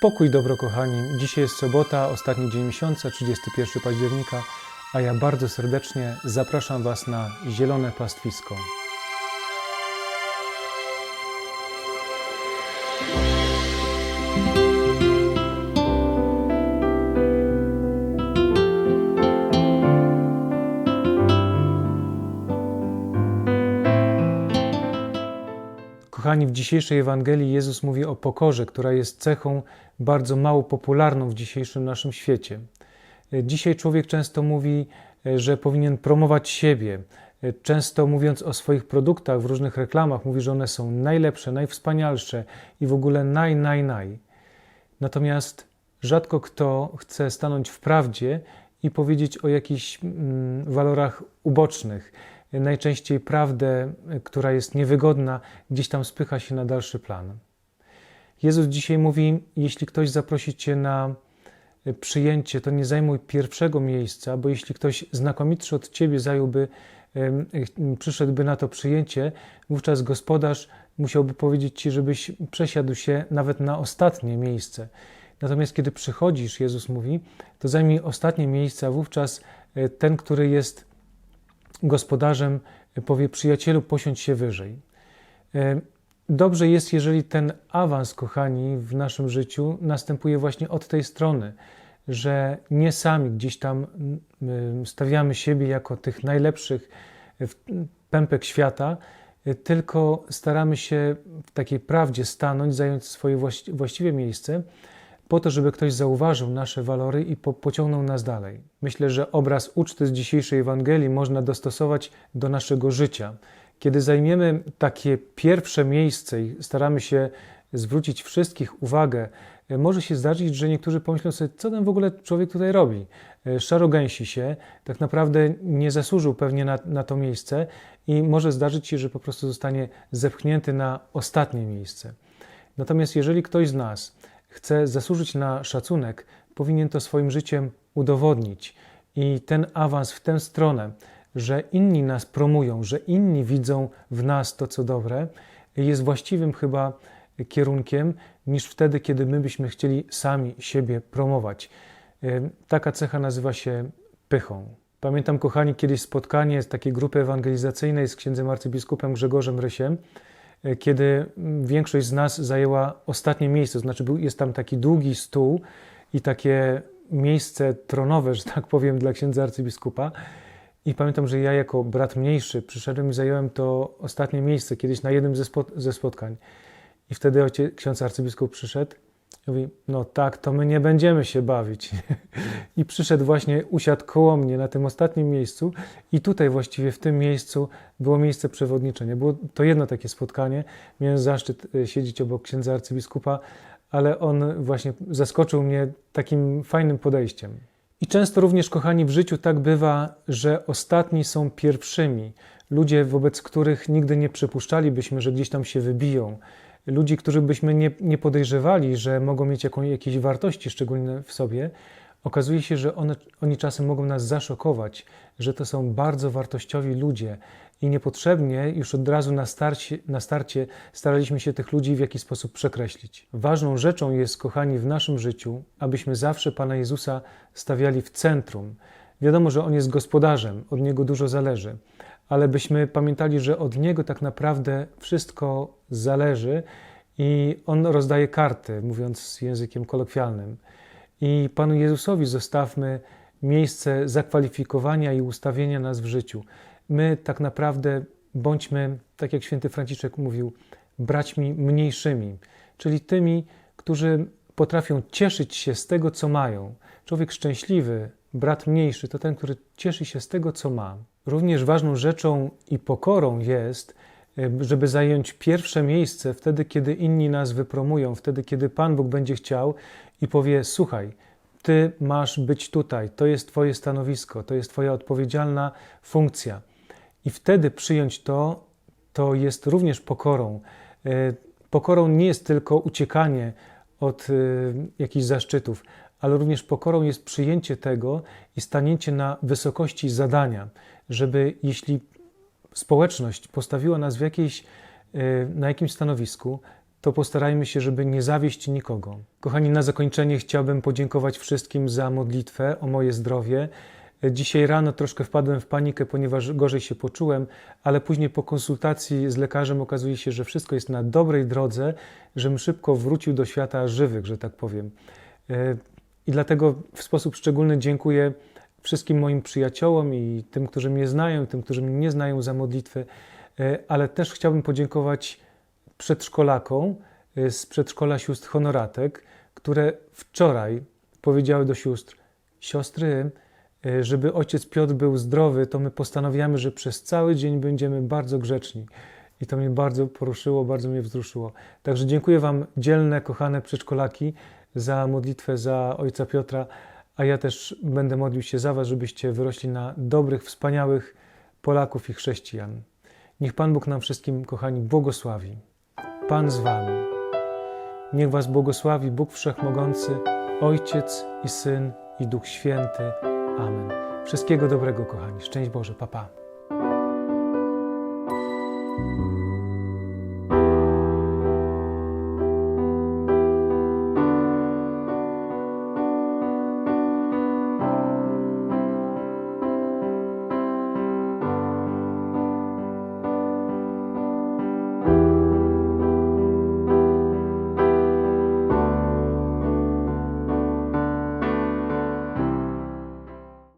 Pokój dobro, kochani. Dzisiaj jest sobota, ostatni dzień miesiąca, 31 października, a ja bardzo serdecznie zapraszam Was na zielone pastwisko. Kochani, w dzisiejszej Ewangelii Jezus mówi o pokorze, która jest cechą bardzo mało popularną w dzisiejszym naszym świecie. Dzisiaj człowiek często mówi, że powinien promować siebie. Często mówiąc o swoich produktach w różnych reklamach, mówi, że one są najlepsze, najwspanialsze i w ogóle naj, naj, naj. Natomiast rzadko kto chce stanąć w prawdzie i powiedzieć o jakichś mm, walorach ubocznych. Najczęściej prawdę, która jest niewygodna, gdzieś tam spycha się na dalszy plan. Jezus dzisiaj mówi: Jeśli ktoś zaprosi cię na przyjęcie, to nie zajmuj pierwszego miejsca, bo jeśli ktoś znakomitszy od ciebie zająłby, przyszedłby na to przyjęcie, wówczas gospodarz musiałby powiedzieć ci, żebyś przesiadł się nawet na ostatnie miejsce. Natomiast kiedy przychodzisz, Jezus mówi, to zajmij ostatnie miejsce, a wówczas e, ten, który jest gospodarzem, powie: Przyjacielu, posiądź się wyżej. E, Dobrze jest, jeżeli ten awans, kochani, w naszym życiu następuje właśnie od tej strony, że nie sami gdzieś tam mm, stawiamy siebie jako tych najlepszych pępek świata, e, tylko staramy się w takiej prawdzie stanąć, zająć swoje właści- właściwe miejsce, po to, żeby ktoś zauważył nasze walory i po, pociągnął nas dalej. Myślę, że obraz uczty z dzisiejszej Ewangelii można dostosować do naszego życia. Kiedy zajmiemy takie pierwsze miejsce i staramy się zwrócić wszystkich uwagę, e, może się zdarzyć, że niektórzy pomyślą sobie, co ten w ogóle człowiek tutaj robi. E, Szarogęsi się, tak naprawdę nie zasłużył pewnie na, na to miejsce i może zdarzyć się, że po prostu zostanie zepchnięty na ostatnie miejsce. Natomiast jeżeli ktoś z nas chce zasłużyć na szacunek, powinien to swoim życiem udowodnić. I ten awans w tę stronę, że inni nas promują, że inni widzą w nas to, co dobre, jest właściwym chyba kierunkiem niż wtedy, kiedy my byśmy chcieli sami siebie promować. Taka cecha nazywa się pychą. Pamiętam, kochani, kiedyś spotkanie z takiej grupy ewangelizacyjnej z księdzem arcybiskupem Grzegorzem Rysiem, kiedy mm, większość z nas zajęła ostatnie miejsce, to znaczy był, jest tam taki długi stół i takie miejsce tronowe, że tak powiem, dla księdza arcybiskupa. I pamiętam, że ja jako brat mniejszy przyszedłem i zająłem to ostatnie miejsce kiedyś na jednym ze, spot, ze spotkań. I wtedy ojciec, ksiądz arcybiskup przyszedł mówi, no tak, to my nie będziemy się bawić. I przyszedł właśnie, usiadł koło mnie na tym ostatnim miejscu i tutaj właściwie w tym miejscu było miejsce przewodnicze. Nie było to jedno takie spotkanie. Miałem zaszczyt e, siedzieć obok księdza arcybiskupa, ale on właśnie zaskoczył mnie takim fajnym podejściem. I często również, kochani, w życiu tak bywa, że ostatni są pierwszymi. Ludzie, wobec których nigdy nie przypuszczalibyśmy, że gdzieś tam się wybiją. Ludzi, których byśmy nie, nie podejrzewali, że mogą mieć jaką, jakieś wartości szczególne w sobie. Okazuje się, że one, oni czasem mogą nas zaszokować, że to są bardzo wartościowi ludzie i niepotrzebnie już od razu na starcie, na starcie staraliśmy się tych ludzi w jakiś sposób przekreślić. Ważną rzeczą jest, kochani, w naszym życiu, abyśmy zawsze Pana Jezusa stawiali w centrum. Wiadomo, że On jest gospodarzem, od Niego dużo zależy, ale byśmy pamiętali, że od Niego tak naprawdę wszystko zależy i On rozdaje karty, mówiąc językiem kolokwialnym. I Panu Jezusowi zostawmy miejsce zakwalifikowania i ustawienia nas w życiu. My tak naprawdę bądźmy, tak jak święty Franciszek mówił, braćmi mniejszymi, czyli tymi, którzy potrafią cieszyć się z tego, co mają. Człowiek szczęśliwy, brat mniejszy, to ten, który cieszy się z tego, co ma. Również ważną rzeczą i pokorą jest, żeby zająć pierwsze miejsce wtedy, kiedy inni nas wypromują, wtedy, kiedy Pan Bóg będzie chciał i powie: Słuchaj, Ty masz być tutaj, to jest Twoje stanowisko, to jest Twoja odpowiedzialna funkcja. I wtedy przyjąć to, to jest również pokorą. E, Pokorą nie jest tylko uciekanie od e, jakichś zaszczytów, ale również pokorą jest przyjęcie tego i stanięcie na wysokości zadania, żeby jeśli społeczność postawiła nas w jakiejś, e, na jakimś stanowisku, to postarajmy się, żeby nie zawieść nikogo. Kochani, na zakończenie chciałbym podziękować wszystkim za modlitwę o moje zdrowie. Dzisiaj rano troszkę wpadłem w panikę, ponieważ gorzej się poczułem, ale później po konsultacji z lekarzem okazuje się, że wszystko jest na dobrej drodze, żebym szybko wrócił do świata żywych, że tak powiem. E, I dlatego w sposób szczególny dziękuję wszystkim moim przyjaciołom i tym, którzy mnie znają, i tym, którzy mnie nie znają za modlitwę, E, ale też chciałbym podziękować przedszkolakom e, z przedszkola sióstr honoratek, które wczoraj powiedziały do sióstr: Siostry, e, żeby ojciec Piotr był zdrowy, to my postanawiamy, że przez cały dzień będziemy bardzo grzeczni. I to mnie bardzo poruszyło, bardzo mnie wzruszyło. Także dziękuję Wam, dzielne, kochane przedszkolaki, za modlitwę za ojca Piotra, a ja też będę modlił się za Was, żebyście wyrośli na dobrych, wspaniałych Polaków i chrześcijan. Niech Pan Bóg nam wszystkim, kochani, błogosławi. Pan z Wami. Niech Was błogosławi Bóg Wszechmogący, Ojciec i Syn i Duch Święty. Amen. Wszystkiego dobrego, kochani. Szczęść Boże. Pa, pa.